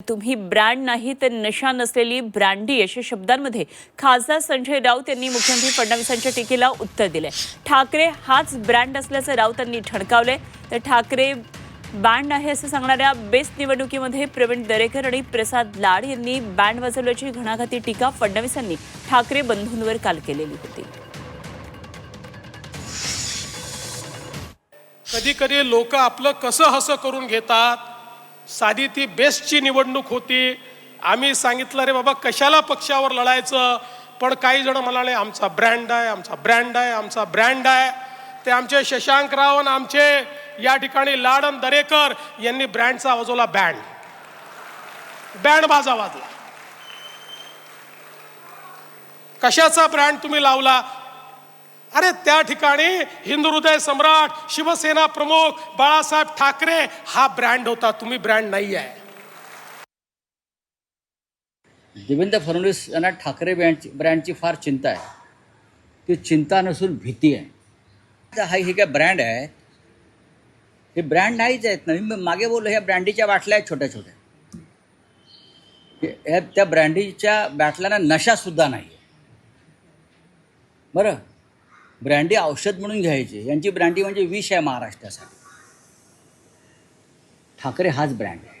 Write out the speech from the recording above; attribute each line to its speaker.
Speaker 1: तुम्ही ब्रँड नाही तर नशा नसलेली ब्रँडी अशा शब्दांमध्ये खासदार संजय राऊत यांनी मुख्यमंत्री फडणवीसांच्या टीकेला उत्तर दिले ठाकरे हाच ब्रँड असल्याचं राऊतांनी ठणकावले तर ठाकरे बँड आहे असं सांगणाऱ्या बेस्ट निवडणुकीमध्ये प्रवीण दरेकर आणि प्रसाद लाड यांनी बँड वाजवल्याची घणाघाती टीका फडणवीसांनी ठाकरे बंधूंवर काल केलेली होती.
Speaker 2: कधी कधी लोक आपलं कसं हसं करून घेतात साधी ती बेस्टची निवडणूक होती. आम्ही सांगितलं रे बाबा कशाला पक्षावर लढायचं? पण काही जण म्हणाले आमचा ब्रँड आहे आमचा ब्रँड आहे आमचा ब्रँड आहे. ते आमचे शशांक राव आणि आमचे या ठिकाणी लाडन दरेकर यांनी ब्रँडचा वाजवला बँड बँड बाजा वाजला. कशाचा ब्रँड तुम्ही लावला? अरे त्या ठिकाणी हिंदू हृदय सम्राट शिवसेना प्रमुख बाळासाहेब ठाकरे हा ब्रँड होता तुम्ही ब्रँड नाही आहे
Speaker 3: देवेंद्र फडणवीस यांना ठाकरे ब्रँडची ब्रँडची फार चिंता आहे. ती चिंता नसून भीती आहे. हा हे काय ब्रँड आहे? हे ब्रँड नाहीच आहेत ना. मी मागे बोललो ह्या ब्रँडीच्या बाटल्या आहेत छोट्या छोट्या ह्या त्या ब्रँडीच्या बाटल्यांना नशासुद्धा नाही आहे बरं? ब्रँडी औषध म्हणून घ्यायचे. यांची ब्रँडी म्हणजे विष आहे महाराष्ट्रासाठी. ठाकरे हाच ब्रँड आहे.